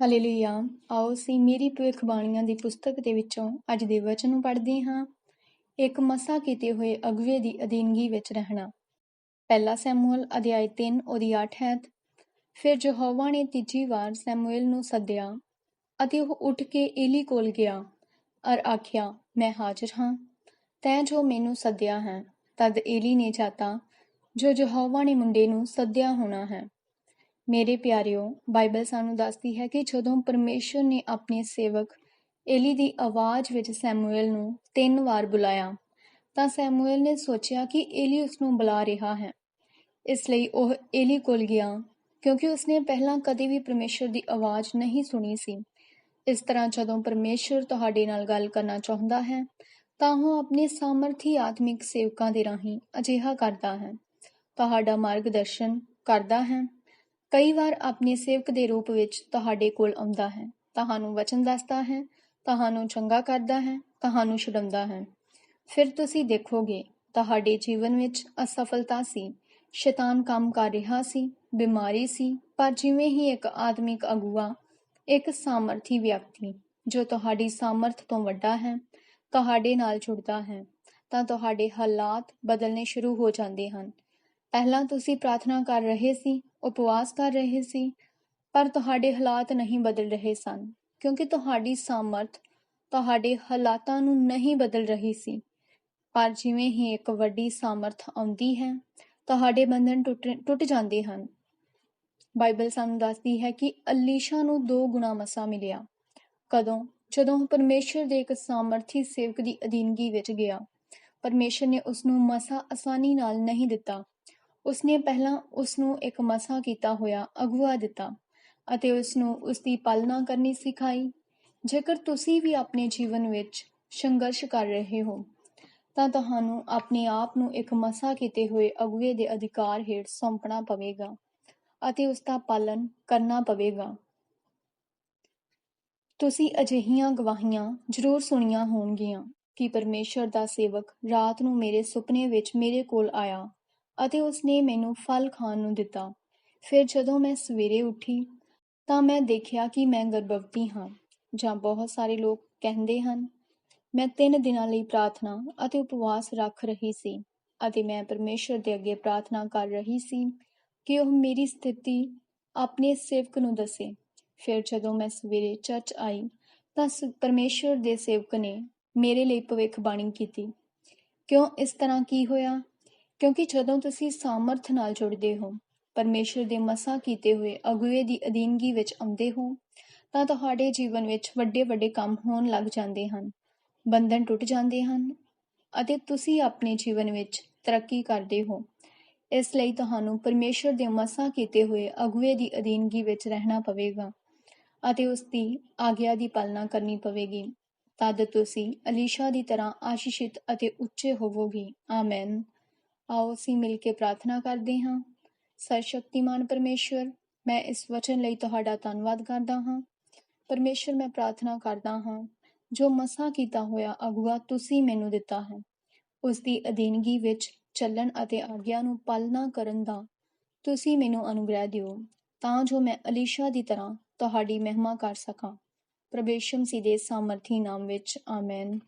Hallelujah. ਆਓ ਅਸੀਂ ਮੇਰੀ ਭਵਿੱਖਬਾਣੀਆਂ ਦੀ ਪੁਸਤਕ ਦੇ ਵਿੱਚੋਂ ਅੱਜ ਦੇ ਵਚਨ ਨੂੰ ਪੜ੍ਹਦੇ ਹਾਂ। ਇੱਕ ਮਸਾ ਕੀਤੇ ਹੋਏ ਅਗਵੇ ਦੀ ਅਧੀਨਗੀ ਵਿੱਚ ਰਹਿਣਾ। ਪਹਿਲਾ ਸੈਮੂਅਲ ਅਧਿਆਇ 3 ਉਹਦੀ 8 ਹੈ ਫਿਰ ਯਹੋਵਾ ਨੇ ਤੀਜੀ ਵਾਰ ਸੈਮੂਅਲ ਨੂੰ ਸੱਦਿਆ ਅਤੇ ਉਹ ਉੱਠ ਕੇ ਏਲੀ ਕੋਲ ਗਿਆ ਅਰ ਆਖਿਆ, ਮੈਂ ਹਾਜ਼ਰ ਹਾਂ। ਤੈਂ ਜੋ ਮੈਨੂੰ ਸੱਦਿਆ ਹੈ, ਤਦ ਏਲੀ ਨੇ ਜਾਤਾ ਜੋ ਯਹੋਵਾ ਨੇ ਮੁੰਡੇ ਨੂੰ ਸੱਦਿਆ ਹੋਣਾ ਹੈ। ਮੇਰੇ ਪਿਆਰਿਓ, ਬਾਈਬਲ ਸਾਨੂੰ ਦੱਸਦੀ ਹੈ ਕਿ ਜਦੋਂ ਪਰਮੇਸ਼ਰ ਨੇ ਆਪਣੇ ਸੇਵਕ ਏਲੀ ਦੀ ਆਵਾਜ਼ ਵਿੱਚ ਸੈਮੂਅਲ ਨੂੰ ਤਿੰਨ ਵਾਰ ਬੁਲਾਇਆ, ਤਾਂ ਸੈਮੂਅਲ ਨੇ ਸੋਚਿਆ ਕਿ ਏਲੀ ਉਸ ਨੂੰ ਬੁਲਾ ਰਿਹਾ ਹੈ। ਇਸ ਲਈ ਉਹ ਏਲੀ ਕੋਲ ਗਿਆ, ਕਿਉਂਕਿ ਉਸਨੇ ਪਹਿਲਾਂ ਕਦੇ ਵੀ ਪਰਮੇਸ਼ਰ ਦੀ ਆਵਾਜ਼ ਨਹੀਂ ਸੁਣੀ ਸੀ। ਇਸ ਤਰ੍ਹਾਂ ਜਦੋਂ ਪਰਮੇਸ਼ਰ ਤੁਹਾਡੇ ਨਾਲ ਗੱਲ ਕਰਨਾ ਚਾਹੁੰਦਾ ਹੈ, ਤਾਂ ਉਹ ਆਪਣੇ ਸਾਮਰਥੀ ਆਤਮਿਕ ਸੇਵਕਾਂ ਦੇ ਰਾਹੀਂ ਅਜਿਹਾ ਕਰਦਾ ਹੈ। ਤੁਹਾਡਾ ਮਾਰਗਦਰਸ਼ਨ ਕਰਦਾ ਹੈ। ਕਈ ਵਾਰ ਆਪਣੇ ਸੇਵਕ ਦੇ ਰੂਪ ਵਿੱਚ ਤੁਹਾਡੇ ਕੋਲ ਆਉਂਦਾ ਹੈ। ਤੁਹਾਨੂੰ ਵਚਨ ਦੱਸਦਾ ਹੈ, ਤੁਹਾਨੂੰ ਚੰਗਾ ਕਰਦਾ ਹੈ, ਤੁਹਾਨੂੰ ਛਡਾਉਂਦਾ ਹੈ। ਫਿਰ ਤੁਸੀਂ ਦੇਖੋਗੇ, ਤੁਹਾਡੇ ਜੀਵਨ ਵਿੱਚ ਅਸਫਲਤਾ ਸੀ, ਸ਼ੈਤਾਨ ਕੰਮ ਕਰ ਰਿਹਾ ਸੀ, ਬਿਮਾਰੀ ਸੀ, ਪਰ ਜਿਵੇਂ ਹੀ ਇੱਕ ਆਦਮਿਕ ਅਗੂਆ, ਇੱਕ ਸਾਮਰਥੀ ਵਿਅਕਤੀ, ਜੋ ਤੁਹਾਡੀ ਸਾਮਰਥ ਤੋਂ ਵੱਡਾ ਹੈ, ਤੁਹਾਡੇ ਨਾਲ ਜੁੜਦਾ ਹੈ, ਤਾਂ ਤੁਹਾਡੇ ਹਾਲਾਤ ਬਦਲਨੇ ਸ਼ੁਰੂ ਹੋ ਜਾਂਦੇ ਹਨ। ਪਹਿਲਾਂ ਤੁਸੀਂ ਪ੍ਰਾਰਥਨਾ ਕਰ ਰਹੇ ਸੀ ਉਪਵਾਸ ਕਰ ਰਹੇ ਸੀ, ਪਰ ਤੁਹਾਡੇ ਹਾਲਾਤ ਨਹੀਂ ਬਦਲ ਰਹੇ ਸਨ, ਕਿਉਂਕਿ ਤੁਹਾਡੀ ਸਾਮਰਥ ਤੁਹਾਡੇ ਹਾਲਾਤਾਂ ਨੂੰ ਨਹੀਂ ਬਦਲ ਰਹੀ ਸੀ। ਪਰ ਜਿਵੇਂ ਹੀ ਇੱਕ ਵੱਡੀ ਸਾਮਰਥ ਆਉਂਦੀ ਹੈ, ਤੁਹਾਡੇ ਬੰਧਨ ਟੁੱਟ ਜਾਂਦੇ ਹਨ। ਬਾਈਬਲ ਸਾਨੂੰ ਦੱਸਦੀ ਹੈ ਕਿ ਅਲੀਸ਼ਾ ਨੂੰ ਦੋ ਗੁਣਾ ਮਸਾ ਮਿਲਿਆ। ਕਦੋਂ? ਜਦੋਂ ਪਰਮੇਸ਼ਰ ਦੇ ਇੱਕ ਸਾਮਰਥੀ ਸੇਵਕ ਦੀ ਅਧੀਨਗੀ ਵਿੱਚ ਗਿਆ। ਪਰਮੇਸ਼ਰ ਨੇ ਉਸ ਨੂੰ ਮਸਾ ਆਸਾਨੀ ਨਾਲ ਨਹੀਂ ਦਿੱਤਾ। ਉਸਨੇ ਪਹਿਲਾਂ ਉਸ ਨੂੰ ਇੱਕ ਮਸਾ ਕੀਤਾ ਹੋਇਆ ਅਗਵਾ ਦਿੱਤਾ ਅਤੇ ਉਸ ਨੂੰ ਉਸ ਦੀ ਪਾਲਣਾ ਕਰਨੀ ਸਿਖਾਈ। ਜੇਕਰ ਤੁਸੀਂ ਵੀ ਆਪਣੇ ਜੀਵਨ ਵਿੱਚ ਸੰਘਰਸ਼ ਕਰ ਰਹੇ ਹੋ, ਤਾਂ ਤੁਹਾਨੂੰ ਆਪਣੇ ਆਪ ਨੂੰ ਇੱਕ ਮਸਾ ਕੀਤੇ ਹੋਏ ਅਗਵੇ ਦੇ ਅਧਿਕਾਰ ਹੇਠ ਸੌਂਪਣਾ ਪਵੇਗਾ ਅਤੇ ਉਸ ਦਾ ਪਾਲਣ ਕਰਨਾ ਪਵੇਗਾ। ਤੁਸੀਂ ਅਜਿਹੀਆਂ ਗਵਾਹੀਆਂ ਜ਼ਰੂਰ ਸੁਣੀਆਂ ਹੋਣਗੀਆਂ ਕਿ ਪਰਮੇਸ਼ਰ ਦਾ ਸੇਵਕ ਰਾਤ ਨੂੰ ਮੇਰੇ ਸੁਪਨੇ ਵਿੱਚ ਮੇਰੇ ਕੋਲ ਆਇਆ ਅਤੇ ਉਸਨੇ ਮੈਨੂੰ ਫਲ ਖਾਣ ਨੂੰ ਦਿੱਤਾ। ਫਿਰ ਜਦੋਂ ਮੈਂ ਸਵੇਰੇ ਉੱਠੀ, ਤਾਂ ਮੈਂ ਦੇਖਿਆ ਕਿ ਮੈਂ ਗਰਭਵਤੀ ਹਾਂ, ਜਾਂ ਬਹੁਤ ਸਾਰੇ ਲੋਕ ਕਹਿੰਦੇ ਹਨ, ਮੈਂ 3 ਦਿਨਾਂ ਲਈ ਪ੍ਰਾਰਥਨਾ ਅਤੇ ਉਪਵਾਸ ਰੱਖ ਰਹੀ ਸੀ ਅਤੇ ਮੈਂ ਪਰਮੇਸ਼ਰ ਦੇ ਅੱਗੇ ਪ੍ਰਾਰਥਨਾ ਕਰ ਰਹੀ ਸੀ ਕਿ ਉਹ ਮੇਰੀ ਸਥਿਤੀ ਆਪਣੇ ਸੇਵਕ ਨੂੰ ਦੱਸੇ। ਫਿਰ ਜਦੋਂ ਮੈਂ ਸਵੇਰੇ ਚਰਚ ਆਈ, ਤਾਂ ਪਰਮੇਸ਼ਰ ਦੇ ਸੇਵਕ ਨੇ ਮੇਰੇ ਲਈ ਭਵਿੱਖਬਾਣੀ ਕੀਤੀ। ਕਿਉਂ? ਇਸ ਤਰ੍ਹਾਂ ਕੀ ਹੋਇਆ? ਕਿਉਂਕਿ ਜਦੋਂ ਤੁਸੀਂ ਸਾਮਰਥ ਨਾਲ ਜੁੜਦੇ ਹੋ, ਪਰਮੇਸ਼ਰ ਦੇ ਮਸਾ ਕੀਤੇ ਹੋਏ ਅਗੁਏ ਦੀ ਅਧੀਨਗੀ ਵਿੱਚ ਆਉਂਦੇ ਹੋ, ਤਾਂ ਤੁਹਾਡੇ ਜੀਵਨ ਵਿੱਚ ਵੱਡੇ ਵੱਡੇ ਕੰਮ ਹੋਣ ਲੱਗ ਜਾਂਦੇ ਹਨ, ਬੰਧਨ ਟੁੱਟ ਜਾਂਦੇ ਹਨ ਅਤੇ ਤੁਸੀਂ ਆਪਣੇ ਜੀਵਨ ਵਿੱਚ ਤਰੱਕੀ ਕਰਦੇ ਹੋ। ਇਸ ਲਈ ਤੁਹਾਨੂੰ ਪਰਮੇਸ਼ਰ ਦੇ ਮਸਾ ਕੀਤੇ ਹੋਏ ਅਗੁਏ ਦੀ ਅਧੀਨਗੀ ਵਿੱਚ ਰਹਿਣਾ ਪਵੇਗਾ ਅਤੇ ਉਸ ਦੀ ਆਗਿਆ ਦੀ ਪਾਲਣਾ ਕਰਨੀ ਪਵੇਗੀ। ਤਦ ਤੁਸੀਂ ਅਲੀਸ਼ਾ ਦੀ ਤਰ੍ਹਾਂ ਆਸ਼ੀਸ਼ਿਤ ਅਤੇ ਉੱਚੇ ਹੋਵੋਗੇ। ਆਮੇਨ। ਆਓ ਅਸੀਂ ਮਿਲ ਕੇ ਪ੍ਰਾਰਥਨਾ ਕਰਦੇ ਹਾਂ। ਸਰਸ਼ਕਤੀਮਾਨ ਪਰਮੇਸ਼ਵਰ, ਮੈਂ ਇਸ ਵਚਨ ਲਈ ਤੁਹਾਡਾ ਧੰਨਵਾਦ ਕਰਦਾ ਹਾਂ। ਪਰਮੇਸ਼ਵਰ, ਮੈਂ ਪ੍ਰਾਰਥਨਾ ਕਰਦਾ ਹਾਂ, ਜੋ ਮਸਾ ਕੀਤਾ ਹੋਇਆ ਅਗਵਾ ਤੁਸੀਂ ਮੈਨੂੰ ਦਿੱਤਾ ਹੈ। ਉਸ ਦੀ ਅਧੀਨਗੀ ਵਿੱਚ ਚੱਲਣ ਅਤੇ ਆਗਿਆ ਨੂੰ ਪਾਲਣਾ ਕਰਨ ਦਾ ਤੁਸੀਂ ਮੈਨੂੰ ਅਨੁਗ੍ਰਹਿ ਦਿਓ, ਤਾਂ ਜੋ ਮੈਂ ਅਲੀਸ਼ਾ ਦੀ ਤਰ੍ਹਾਂ ਤੁਹਾਡੀ ਮਹਿਮਾ ਕਰ ਸਕਾਂ। ਪ੍ਰਭੇਸ਼ਮ ਸੀ ਦੇ ਸਾਮਰਥੀ ਨਾਮ ਵਿੱਚ, ਆਮੇਨ।